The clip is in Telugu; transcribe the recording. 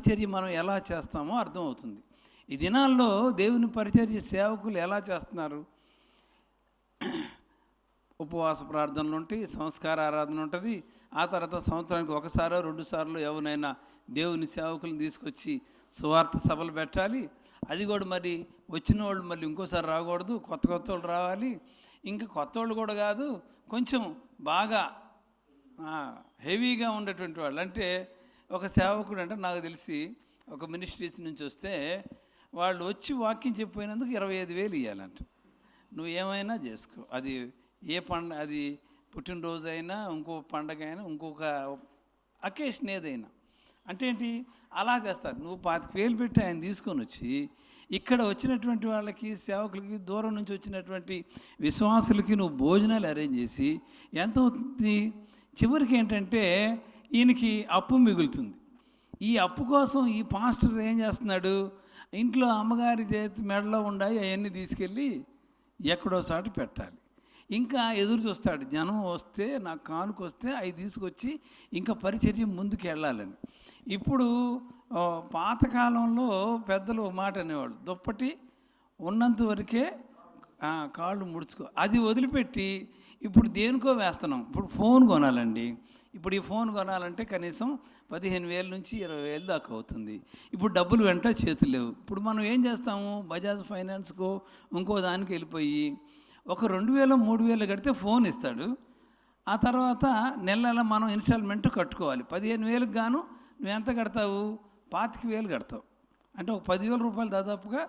పరిచర్య మనం ఎలా చేస్తామో అర్థమవుతుంది. ఈ దినాల్లో దేవుని పరిచర్య సేవకులు ఎలా చేస్తున్నారు? ఉపవాస ప్రార్థనలు ఉంటాయి సంస్కార ఆరాధన ఉంటుంది. ఆ తర్వాత సంవత్సరానికి ఒకసారో రెండు సార్లు ఎవరినైనా దేవుని సేవకులను తీసుకొచ్చి సువార్త సభలు పెట్టాలి. అది కూడా మరి వచ్చిన వాళ్ళు మళ్ళీ ఇంకోసారి రాకూడదు కొత్త కొత్త వాళ్ళు రావాలి. ఇంకా కొత్త వాళ్ళు కూడా కాదు కొంచెం బాగా హెవీగా ఉండేటువంటి వాళ్ళు. అంటే ఒక సేవకుడు అంటే నాకు తెలిసి ఒక మినిస్ట్రీస్ నుంచి వస్తే వాళ్ళు వచ్చి వాక్యం చెప్పినందుకు ఇరవై ఐదు వేలు ఇవ్వాలంట నువ్వు ఏమైనా చేసుకో. అది ఏ పండ అది పుట్టినరోజు అయినా ఇంకో పండగ అయినా ఇంకొక అకేషన్ ఏదైనా. అంటే ఏంటి? అలా చేస్తారు. నువ్వు పాతిక వేలు పెట్టి ఆయన తీసుకొని వచ్చి ఇక్కడ వచ్చినటువంటి వాళ్ళకి సేవకులకి దూరం నుంచి వచ్చినటువంటి విశ్వాసులకి నువ్వు భోజనాలు అరేంజ్ చేసి ఎంత అవుతుంది? చివరికి ఏంటంటే ఈయనకి అప్పు మిగులుతుంది. ఈ అప్పు కోసం ఈ పాస్టర్ ఏం చేస్తున్నాడు? ఇంట్లో అమ్మగారి చేతి మెడలో ఉండాయి అవన్నీ తీసుకెళ్ళి ఎక్కడో చోట పెట్టాలి. ఇంకా ఎదురు చూస్తాడు. జనం వస్తే నాకు కానుక వస్తే అవి తీసుకొచ్చి ఇంకా పరిచర్య ముందుకు వెళ్ళాలని. ఇప్పుడు పాతకాలంలో పెద్దలు మాట అనేవాళ్ళు. దుప్పటి ఉన్నంత వరకే కాళ్ళు ముడుచుకో. అది వదిలిపెట్టి ఇప్పుడు దేనికో వేస్తున్నాం. ఇప్పుడు ఫోన్ కొనాలండి. ఇప్పుడు ఈ ఫోన్ కొనాలంటే కనీసం పదిహేను వేల నుంచి ఇరవై వేలు దాకా అవుతుంది. ఇప్పుడు డబ్బులు వెంట చేతులు లేవు. ఇప్పుడు మనం ఏం చేస్తాము? బజాజ్ ఫైనాన్స్కో ఇంకో దానికి వెళ్ళిపోయి ఒక రెండు వేలు మూడు వేలు కడితే ఫోన్ ఇస్తాడు. ఆ తర్వాత నెల నెల మనం ఇన్స్టాల్మెంట్ కట్టుకోవాలి. పదిహేను వేలకు గాను నువ్వు ఎంత కడతావు? పాతిక వేలు కడతావు. అంటే ఒక పదివేల రూపాయలు దాదాపుగా